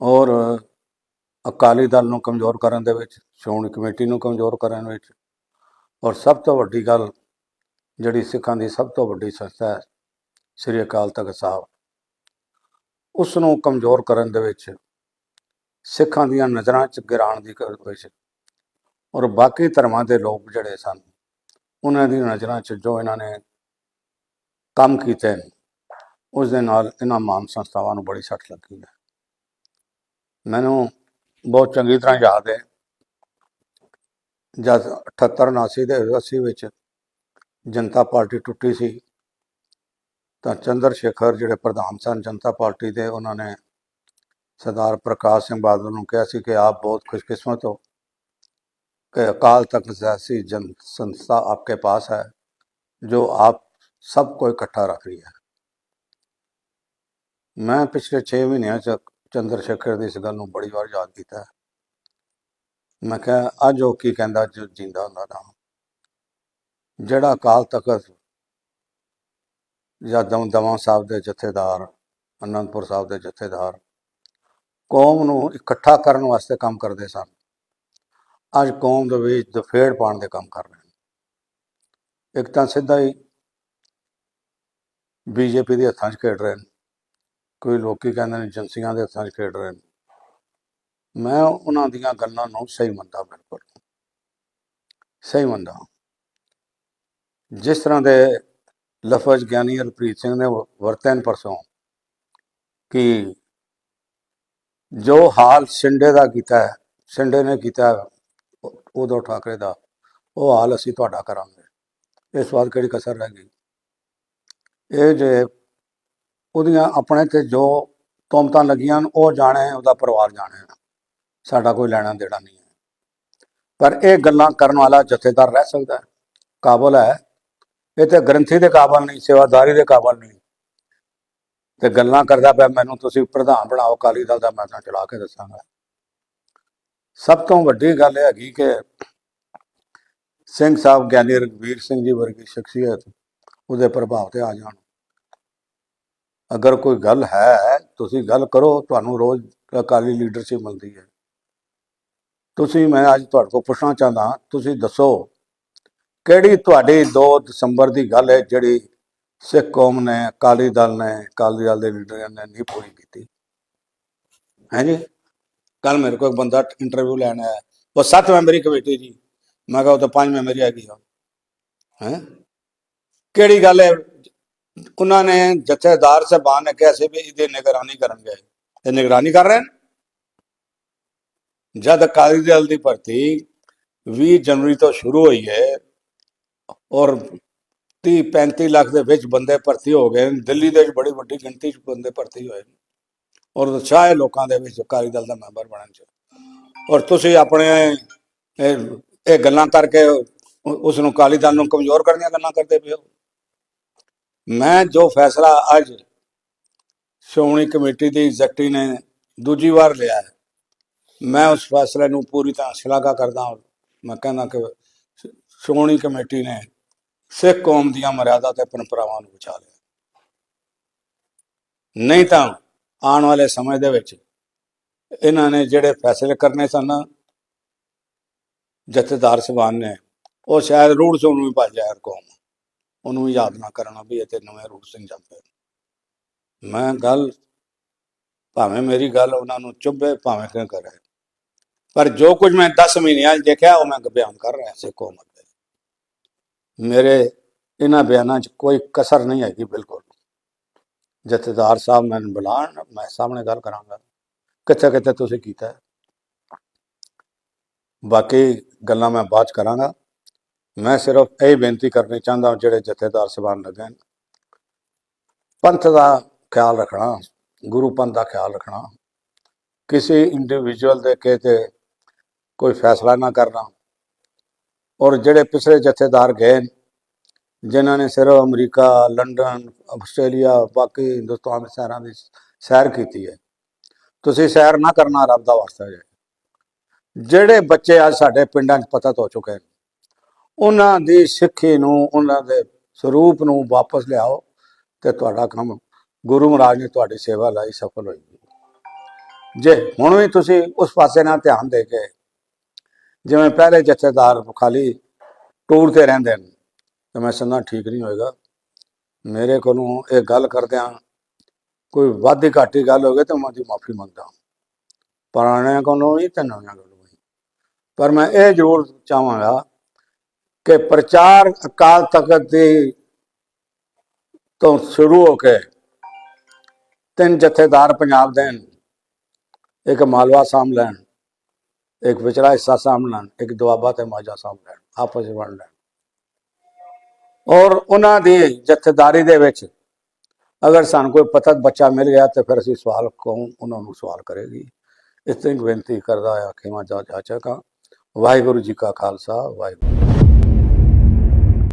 ਔਰ ਅਕਾਲੀ ਦਲ ਨੂੰ ਕਮਜ਼ੋਰ ਕਰਨ ਦੇ ਵਿੱਚ, ਸ਼੍ਰੋਮਣੀ ਕਮੇਟੀ ਨੂੰ ਕਮਜ਼ੋਰ ਕਰਨ ਵਿੱਚ, ਔਰ ਸਭ ਤੋਂ ਵੱਡੀ ਗੱਲ ਜਿਹੜੀ ਸਿੱਖਾਂ ਦੀ ਸਭ ਤੋਂ ਵੱਡੀ ਸੰਸਥਾ ਹੈ, ਸ੍ਰੀ ਅਕਾਲ ਤਖਤ ਸਾਹਿਬ। ਉਸ ਨੂੰ ਕਮਜ਼ੋਰ ਕਰਨ ਦੇ ਵਿੱਚ ਸਿੱਖਾਂ ਦੀਆਂ ਨਜ਼ਰਾਂ 'ਚ ਗਿਰਾਉਣ ਦੀ ਕਰ ਵਿੱਚ ਔਰ ਬਾਕੀ ਧਰਮਾਂ ਦੇ ਲੋਕ ਜਿਹੜੇ ਸਨ, ਉਹਨਾਂ ਦੀ ਨਜ਼ਰਾਂ 'ਚ ਜੋ ਇਹਨਾਂ ਨੇ ਕੰਮ ਕੀਤੇ ਉਸ ਦੇ ਨਾਲ ਇਹਨਾਂ ਮਾਨ ਸੰਸਥਾਵਾਂ ਨੂੰ ਬੜੀ ਸੱਟ ਲੱਗੀ ਹੈ। ਮੈਨੂੰ ਬਹੁਤ ਚੰਗੀ ਤਰ੍ਹਾਂ ਯਾਦ ਹੈ ਜਦ 78 79 ਦੇ 80 ਵਿੱਚ ਜਨਤਾ ਪਾਰਟੀ ਟੁੱਟੀ ਸੀ ਤਾਂ ਚੰਦਰ ਸ਼ੇਖਰ ਜਿਹੜੇ ਪ੍ਰਧਾਨ ਸਨ ਜਨਤਾ ਪਾਰਟੀ ਦੇ ਉਹਨਾਂ ਨੇ ਸਰਦਾਰ ਪ੍ਰਕਾਸ਼ ਸਿੰਘ ਬਾਦਲ ਨੂੰ ਕਿਹਾ ਸੀ ਕਿ ਆਪ ਬਹੁਤ ਖੁਸ਼ਕਿਸਮਤ ਹੋ कि अकाल तक जैसी जन संस्था आपके पास है जो आप सबको इकट्ठा रख रही है ਮੈਂ ਪਿਛਲੇ 6 ਮਹੀਨਿਆਂ ਚ ਚੰਦਰ ਸ਼ੇਖਰ ਦੀ ਇਸ ਗੱਲ ਨੂੰ ਬੜੀ ਵਾਰ ਯਾਦ ਕੀਤਾ। ਮੈਂ ਕਿਹਾ, ਅੱਜ ਉਹ ਕੀ ਕਹਿੰਦਾ ਜੋ ਜਿੰਦਾ ਹੁੰਦਾ ਨਾ ਜਿਹੜਾ ਅਕਾਲ ਤਖਤ ਜਾਂ ਦਮਦਮਾ ਸਾਹਿਬ ਦੇ ਜਥੇਦਾਰ, ਅਨੰਦਪੁਰ ਸਾਹਿਬ ਦੇ ਜਥੇਦਾਰ ਕੌਮ ਨੂੰ ਇਕੱਠਾ ਕਰਨ ਵਾਸਤੇ ਕੰਮ ਕਰਦੇ ਸਨ। ਅੱਜ ਕੌਮ ਦੇ ਵਿੱਚ ਦਫੇੜ ਪਾਉਣ ਦੇ ਕੰਮ ਕਰ ਰਹੇ ਨੇ। ਇੱਕ ਤਾਂ ਸਿੱਧਾ ਹੀ ਬੀਜੇਪੀ ਦੇ ਹੱਥਾਂ 'ਚ ਖੇਡ ਰਹੇ ਨੇ। ਕੋਈ ਲੋਕੀ ਕਹਿੰਦੇ ਨੇ ਏਜੰਸੀਆਂ ਦੇ ਹੱਥਾਂ 'ਚ ਖੇਡ ਰਹੇ ਨੇ। ਮੈਂ ਉਹਨਾਂ ਦੀਆਂ ਗੱਲਾਂ ਨੂੰ ਸਹੀ ਮੰਨਦਾ ਬਿਲਕੁਲ। ਸਹੀ ਮੰਨਦਾ ਜਿਸ ਤਰ੍ਹਾਂ ਦੇ ਲਫ਼ਜ਼ ਗਿਆਨੀ ਹਰਪ੍ਰੀਤ ਸਿੰਘ ਨੇ ਵਰਤੇ ਨੇ ਪਰਸੋਂ ਕਿ ਜੋ ਹਾਲ ਸਿੰਡੇ ਦਾ ਕੀਤਾ ਹੈ ਸਿੰਡੇ ਨੇ ਕੀਤਾ ਹੈ, ਉਦੋਂ ਠਾਕਰੇ ਦਾ ਉਹ ਹਾਲ ਅਸੀਂ ਤੁਹਾਡਾ ਕਰਾਂਗੇ। ਇਸ ਵਾਰ ਕਿਹੜੀ ਕਸਰ ਰਹਿ ਗਈ? ਇਹ ਜੇ ਉਹਦੀਆਂ ਆਪਣੇ ਤੇ ਜੋ ਤੁਮਤਾਂ ਲੱਗੀਆਂ ਨੇ, ਉਹ ਜਾਣੇ ਉਹਦਾ ਪਰਿਵਾਰ ਜਾਣੇ ਸਾਡਾ ਕੋਈ ਲੈਣਾ ਦੇਣਾ ਨਹੀਂ ਹੈ। ਪਰ ਇਹ ਗੱਲਾਂ ਕਰਨ ਵਾਲਾ ਜਥੇਦਾਰ ਰਹਿ ਸਕਦਾ ਹੈ। ਕਾਬਲ ਹੈ। ਇਹ ਤੇ ਗ੍ਰੰਥੀ ਦੇ ਕਾਬਲ ਨਹੀਂ ਸੇਵਾਦਾਰੀ ਦੇ ਕਾਬਲ ਨਹੀਂ। ਤੇ ਗੱਲਾਂ ਕਰਦਾ ਪਿਆ ਮੈਨੂੰ ਤੁਸੀਂ ਪ੍ਰਧਾਨ ਬਣਾਓ ਅਕਾਲੀ ਦਲ ਦਾ ਮੈਂ ਤਾਂ ਚਲਾ ਕੇ ਦੱਸਾਂਗਾ। ਸਭ ਤੋਂ ਵੱਡੀ ਗੱਲ ਇਹ ਹੈਗੀ ਕਿ ਸਿੰਘ ਸਾਹਿਬ ਗਿਆਨੀ ਰਘਵੀਰ ਸਿੰਘ ਜੀ ਵਰਗੀ ਸ਼ਖਸੀਅਤ ਉਹਦੇ ਪ੍ਰਭਾਵ ਤੇ ਆ ਜਾਣ। ਅਗਰ ਕੋਈ ਗੱਲ ਹੈ, ਤੁਸੀਂ ਗੱਲ ਕਰੋ, ਤੁਹਾਨੂੰ ਰੋਜ਼ ਅਕਾਲੀ ਲੀਡਰਸ਼ਿਪ ਮਿਲਦੀ ਹੈ। ਤੁਸੀਂ, ਮੈਂ ਅੱਜ ਤੁਹਾਡੇ ਕੋਲ ਪੁੱਛਣਾ ਚਾਹੁੰਦਾ ਤੁਸੀਂ ਦੱਸੋ, ਕਿਹੜੀ ਤੁਹਾਡੀ 2 ਦਸੰਬਰ ਦੀ ਗੱਲ ਹੈ ਜਿਹੜੀ ਸਿੱਖ ਕੌਮ ਨੇ, ਅਕਾਲੀ ਦਲ ਨੇ, ਅਕਾਲੀ ਦਲ ਦੇ ਲੀਡਰਾਂ ਨੇ ਨਹੀਂ ਪੂਰੀ ਕੀਤੀ? ਹੈ ਜੀ? ਕੱਲ ਮੇਰੇ ਕੋਲ ਇੱਕ ਬੰਦਾ ਇੰਟਰਵਿਊ ਲੈਣ ਆਇਆ। ਉਹ ਸੱਤ ਮੈਂਬਰੀ ਕਮੇਟੀ ਜੀ ਮੈਂ ਕਿਹਾ, ਉਹ ਤਾਂ ਪੰਜ ਮੈਂਬਰੀ ਹੈਗੀ ਆ। ਹੈ? ਕਿਹੜੀ ਗੱਲ ਹੈ? ਉਹਨਾਂ ਨੇ ਜਥੇਦਾਰ ਸਾਹਿਬਾਨ ਨੇ ਕਿਹਾ ਸੀ ਵੀ ਇਹਦੀ ਨਿਗਰਾਨੀ ਕਰਨਗੇ ਇਹ ਨਿਗਰਾਨੀ ਕਰ ਰਹੇ ਨੇ? ਜਦ ਅਕਾਲੀ ਦਲ ਦੀ ਭਰਤੀ 20 ਜਨਵਰੀ ਤੋਂ ਸ਼ੁਰੂ ਹੋਈ ਹੈ ਔਰ 30 35 ਲੱਖ ਦੇ ਵਿੱਚ ਬੰਦੇ ਭਰਤੀ ਹੋ ਗਏ ਨੇ। ਦਿੱਲੀ ਦੇ ਵਿੱਚ ਬੜੀ ਵੱਡੀ ਗਿਣਤੀ 'ਚ ਬੰਦੇ ਭਰਤੀ ਹੋਏ ਨੇ ਔਰ ਉਤਸ਼ਾਹ ਲੋਕਾਂ ਦੇ ਵਿੱਚ ਅਕਾਲੀ ਦਲ ਦਾ ਮੈਂਬਰ ਬਣਨ 'ਚ। ਔਰ ਤੁਸੀਂ ਆਪਣੇ ਇਹ ਇਹ ਗੱਲਾਂ ਕਰਕੇ ਉਸ ਨੂੰ ਅਕਾਲੀ ਦਲ ਨੂੰ ਕਮਜ਼ੋਰ ਕਰਨ ਦੀਆਂ ਗੱਲਾਂ ਕਰਦੇ ਪਏ ਹੋ? ਮੈਂ ਜੋ ਫੈਸਲਾ ਅੱਜ ਸ਼੍ਰੋਮਣੀ ਕਮੇਟੀ ਦੀ ਐਗਜ਼ੈਕਟਿਵ ਨੇ ਦੂਜੀ ਵਾਰ ਲਿਆ ਹੈ, ਮੈਂ ਉਸ ਫੈਸਲੇ ਨੂੰ ਪੂਰੀ ਤਰ੍ਹਾਂ ਸ਼ਲਾਘਾ ਕਰਦਾ ਹਾਂ। ਮੈਂ ਕਹਿੰਦਾ ਕਿ ਸ਼੍ਰੋਮਣੀ ਕਮੇਟੀ ਨੇ ਸਿੱਖ ਕੌਮ ਦੀਆਂ ਮਰਿਆਦਾ ਤੇ ਪਰੰਪਰਾਵਾਂ ਨੂੰ ਬਚਾ ਲਿਆ। ਨਹੀਂ ਤਾਂ ਆਉਣ ਵਾਲੇ ਸਮੇਂ ਦੇ ਵਿੱਚ ਇਹਨਾਂ ਨੇ ਜਿਹੜੇ ਫੈਸਲੇ ਕਰਨੇ ਸਨ, ਜਥੇਦਾਰ ਸਭਾਨ ਨੇ, ਉਹ ਸ਼ਾਇਦ ਰੂੜ ਸਿੰਘ ਨੂੰ ਵੀ ਭੱਜ ਜਾਏ ਕੌਮ। ਉਹਨੂੰ ਵੀ ਯਾਦ ਨਾ ਕਰਨਾ ਵੀ ਇਹ ਤੇ ਨਵੇਂ ਰੂੜ ਸਿੰਘ ਜੰਪੇ ਮੈਂ ਗੱਲ, ਭਾਵੇਂ ਮੇਰੀ ਗੱਲ ਉਹਨਾਂ ਨੂੰ ਚੁੱਭੇ, ਭਾਵੇਂ ਕਿਉਂ ਕਰੇ। ਪਰ ਜੋ ਕੁਝ ਮੈਂ 10 ਮਹੀਨਿਆਂ 'ਚ ਦੇਖਿਆ, ਉਹ ਮੈਂ ਬਿਆਨ ਕਰ ਰਿਹਾ ਸੀ ਕੌਮਤ ਮੇਰੇ ਇਹਨਾਂ ਬਿਆਨਾਂ 'ਚ ਕੋਈ ਕਸਰ ਨਹੀਂ ਹੈਗੀ ਬਿਲਕੁਲ। ਜਥੇਦਾਰ ਸਾਹਿਬ ਮੈਨੂੰ ਬੁਲਾਣ ਮੈਂ ਸਾਹਮਣੇ ਗੱਲ ਕਰਾਂਗਾ। ਕਿੱਥੇ ਕਿੱਥੇ ਤੁਸੀਂ ਕੀਤਾ ਬਾਕੀ ਗੱਲਾਂ ਮੈਂ ਬਾਅਦ 'ਚ ਕਰਾਂਗਾ। ਮੈਂ ਸਿਰਫ ਇਹ ਬੇਨਤੀ ਕਰਨੀ ਚਾਹੁੰਦਾ ਜਿਹੜੇ ਜਥੇਦਾਰ ਸਾਹਿਬਾਨ ਲੱਗੇ ਪੰਥ ਦਾ ਖਿਆਲ ਰੱਖਣਾ ਗੁਰੂ ਪੰਥ ਦਾ ਖਿਆਲ ਰੱਖਣਾ ਕਿਸੇ ਇੰਡੀਵਿਜੂਅਲ ਦੇ ਕੇ ਤੇ ਕੋਈ ਫੈਸਲਾ ਨਾ ਕਰਨਾ। ਔਰ ਜਿਹੜੇ ਪਿਛਲੇ ਜਥੇਦਾਰ ਗਏ ਨੇ, ਜਿਨ੍ਹਾਂ ਨੇ ਸਿਰਫ ਅਮਰੀਕਾ ਲੰਡਨ ਆਸਟ੍ਰੇਲੀਆ ਬਾਕੀ ਹਿੰਦੁਸਤਾਨ ਦੇ ਸ਼ਹਿਰਾਂ ਦੀ ਸੈਰ ਕੀਤੀ ਹੈ। ਤੁਸੀਂ ਸੈਰ ਨਾ ਕਰਨਾ ਰੱਬ ਦਾ ਵਾਸਤਾ ਹੈ। ਜਿਹੜੇ ਬੱਚੇ ਅੱਜ ਸਾਡੇ ਪਿੰਡਾਂ 'ਚ ਪਤਤ ਹੋ ਚੁੱਕੇ ਨੇ ਉਹਨਾਂ ਦੀ ਸਿੱਖੀ ਨੂੰ, ਉਹਨਾਂ ਦੇ ਸਰੂਪ ਨੂੰ ਵਾਪਸ ਲਿਆਓ ਤੇ ਤੁਹਾਡਾ ਕੰਮ ਗੁਰੂ ਮਹਾਰਾਜ ਨੇ ਤੁਹਾਡੀ ਸੇਵਾ ਲਈ ਸਫਲ ਹੋਏਗੀ ਜੇ ਹੁਣ ਵੀ ਤੁਸੀਂ ਉਸ ਪਾਸੇ ਨਾਲ ਧਿਆਨ ਦੇ ਕੇ ਜਿਵੇਂ ਪਹਿਲੇ ਜਥੇਦਾਰ ਖਾਲੀ ਟੂਰ ਤੇ ਰਹਿੰਦੇ ਨੇ, ਤੇ ਮੈਂ ਸਮਝਦਾ ਠੀਕ ਨਹੀਂ ਹੋਏਗਾ। ਮੇਰੇ ਕੋਲੋਂ ਇਹ ਗੱਲ ਕਰਦਿਆਂ ਕੋਈ ਵਾਧੀ ਘਾਟੀ ਗੱਲ ਹੋ ਗਈ ਤਾਂ ਮੈਂ ਉਹਦੀ ਮਾਫੀ ਮੰਗਦਾ। ਪੁਰਾਣਿਆਂ ਕੋਲੋਂ ਵੀ ਤੇ ਨਵਿਆਂ ਕੋਲੋਂ ਵੀ। ਪਰ ਮੈਂ ਇਹ ਜ਼ਰੂਰ ਚਾਹਾਂਗਾ ਕਿ ਪ੍ਰਚਾਰ ਅਕਾਲ ਤਖਤ ਦੀ ਤੋਂ ਸ਼ੁਰੂ ਹੋ ਕੇ ਤਿੰਨ ਜਥੇਦਾਰ ਪੰਜਾਬ ਦੇ ਨੇ ਇੱਕ ਮਾਲਵਾ ਸਾਂਭ ਲੈਣ, ਇੱਕ ਵਿਚਲਾ ਹਿੱਸਾ ਸਾਂਭ ਲੈਣ, ਇੱਕ ਦੁਆਬਾ ਤੇ ਮਾਝਾ ਸਾਂਭ ਲੈਣ, ਆਪਸ ਵਿੱਚ ਵੰਡ ਲੈਣ। ਔਰ ਉਹਨਾਂ ਦੀ ਜਥੇਦਾਰੀ ਦੇ ਵਿੱਚ ਅਗਰ ਸਾਨੂੰ ਕੋਈ ਪਤਤ ਬੱਚਾ ਮਿਲ ਗਿਆ ਤੇ ਫਿਰ ਅਸੀਂ ਸਵਾਲ ਕੌਣ ਉਹਨਾਂ ਨੂੰ ਸਵਾਲ ਕਰੇਗੀ? ਇਸ ਤਰ੍ਹਾਂ ਬੇਨਤੀ ਕਰਦਾ ਆ ਖਿਮਾ ਜਾ ਜਾਚਕਾ ਵਾਹਿਗੁਰੂ ਜੀ ਕਾ ਖਾਲਸਾ, ਵਾਹਿਗੁਰੂ